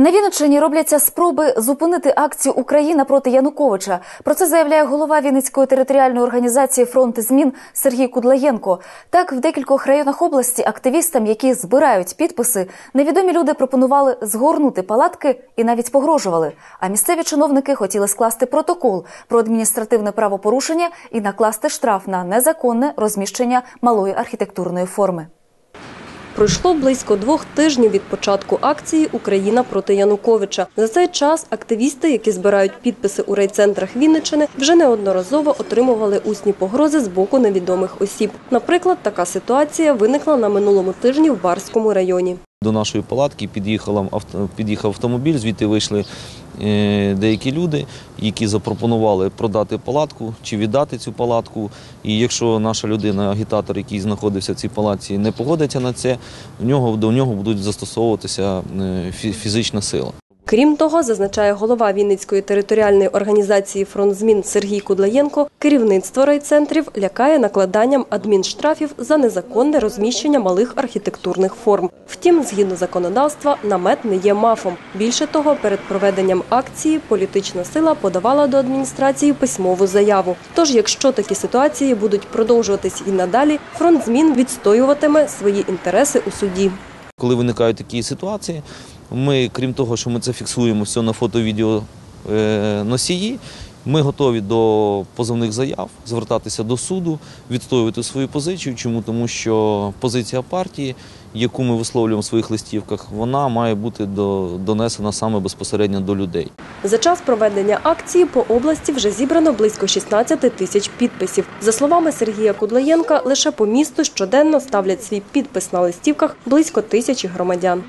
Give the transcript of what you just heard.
На Вінниччині робляться спроби зупинити акцію Україна проти Януковича. Про це заявляє голова Вінницької територіальної організації Фронт змін Сергій Кудлаєнко. Так, в декількох районах області активістам, які збирають підписи, невідомі люди пропонували згорнути палатки і навіть погрожували. А місцеві чиновники хотіли скласти протокол про адміністративне правопорушення і накласти штраф на незаконне розміщення малої архітектурної форми. Пройшло близько двох тижнів від початку акції Україна проти Януковича. За цей час активісти, які збирають підписи у райцентрах Вінниччини, вже неодноразово отримували усні погрози з боку невідомих осіб. Наприклад, така ситуація виникла на минулому тижні в Барському районі. До нашої палатки під'їхав автомобіль, звідти вийшли е, деякі люди, які запропонували продати палатку чи віддати цю палатку. І якщо наша людина, агітатор, який знаходився в цій палатці, не погодиться на це, до нього будуть застосовуватися е, фізична сила. Крім того, зазначає голова Вінницької територіальної організації «Фронт змін» Сергій Кудлаєнко, керівництво райцентрів лякає накладанням адмінштрафів за незаконне розміщення малих архітектурних форм. Втім, згідно законодавства, намет не є мафом. Більше того, перед проведенням акції політична сила подавала до адміністрації письмову заяву. Тож, якщо такі ситуації будуть продовжуватись і надалі, фронт змін відстоюватиме свої інтереси у суді. Коли виникають такі ситуації, ми, крім того, що ми це фіксуємо все на фото-відео е, ми готові до позовних заяв звертатися до суду, відстоювати свою позицію. Чому? Тому що позиція партії, яку ми висловлюємо в своїх листівках, вона має бути до- донесена саме безпосередньо до людей. За час проведення акції по області вже зібрано близько 16 тисяч підписів. За словами Сергія Кудлаєнка, лише по місту щоденно ставлять свій підпис на листівках близько тисячі громадян.